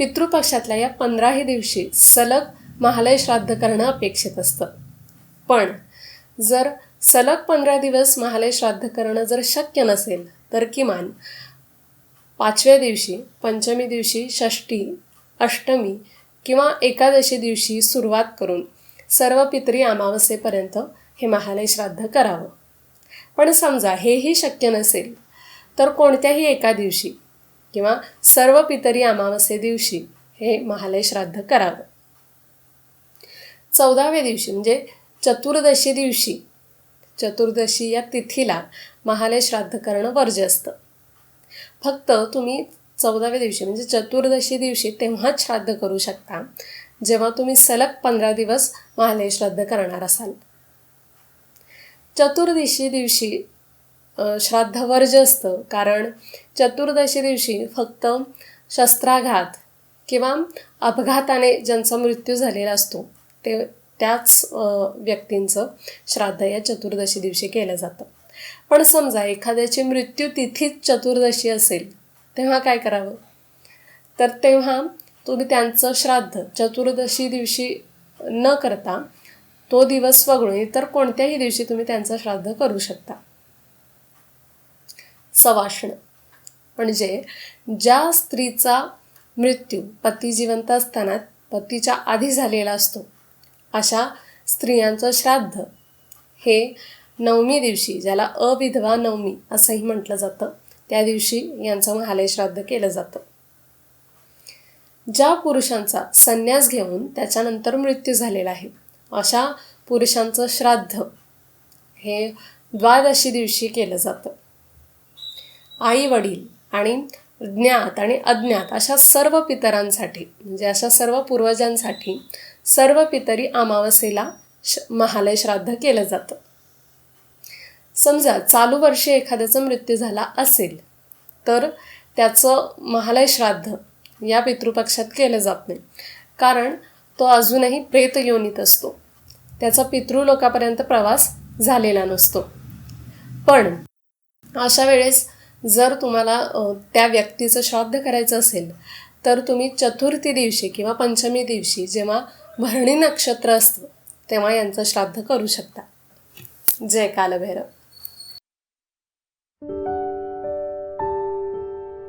पितृपक्षातल्या या पंधराही दिवशी सलग महालय श्राद्ध करणं अपेक्षित असतं. पण जर सलग पंधरा दिवस महालय श्राद्ध करणं जर शक्य नसेल तर किमान पाचव्या दिवशी पंचमी दिवशी षष्टी अष्टमी किंवा एकादशी दिवशी सुरुवात करून सर्व पितरी अमावस्येपर्यंत हे महालय श्राद्ध करावं. पण समजा हेही शक्य नसेल तर कोणत्याही एका दिवशी किंवा सर्व पितरी अमावस्ये दिवशी हे महालय श्राद्ध करावं. चौदाव्या दिवशी म्हणजे चतुर्दशी दिवशी चतुर्दशी या तिथीला महालय श्राद्ध करणं वर्ज्य असतं. फक्त तुम्ही चौदाव्या दिवशी म्हणजे चतुर्दशी दिवशी तेव्हाच श्राद्ध करू शकता जेव्हा तुम्ही सलग पंधरा दिवस महालय श्राद्ध करणार असाल. चतुर्दशी दिवशी श्राद्धावर्ज असतं कारण चतुर्दशी दिवशी फक्त शस्त्राघात किंवा अपघाताने ज्यांचा मृत्यू झालेला असतो ते त्याच व्यक्तींचं श्राद्ध या चतुर्दशी दिवशी केलं जातं. पण समजा एखाद्याची मृत्यू तिथीच चतुर्दशी असेल तेव्हा काय करावं? तर तेव्हा तुम्ही त्यांचं श्राद्ध चतुर्दशी दिवशी न करता तो दिवस वगळून इतर कोणत्याही दिवशी तुम्ही त्यांचं श्राद्ध करू शकता. सवाष्ण म्हणजे ज्या स्त्रीचा मृत्यू पती जिवंत असताना पतीच्या आधी झालेला असतो अशा स्त्रियांचं श्राद्ध हे नवमी दिवशी ज्याला अविधवा नवमी असंही म्हटलं जातं त्या दिवशी यांचं महालय श्राद्ध केलं जातं. ज्या पुरुषांचा संन्यास घेऊन त्याच्यानंतर मृत्यू झालेला आहे अशा पुरुषांचं श्राद्ध हे द्वादशी दिवशी केलं जातं. आई वडील आणि ज्ञात आणि अज्ञात अशा सर्व पितरांसाठी म्हणजे अशा सर्व पूर्वजांसाठी सर्व पितरी अमावस्येला श महालय श्राद्ध केलं जातं. समजा चालू वर्षी एखाद्याचा मृत्यू झाला असेल तर त्याचं महालय श्राद्ध या पितृपक्षात केलं जात नाही. कारण तो अजूनही प्रेत योनीत असतो. त्याचा पितृलोकापर्यंत प्रवास झालेला नसतो. पण अशा वेळेस जर तुम्हाला त्या व्यक्तीचं श्राद्ध करायचं असेल तर तुम्ही चतुर्थी दिवशी किंवा पंचमी दिवशी जेव्हा भरणी नक्षत्र असतं तेव्हा यांचं श्राद्ध करू शकता. जय कालभैरव.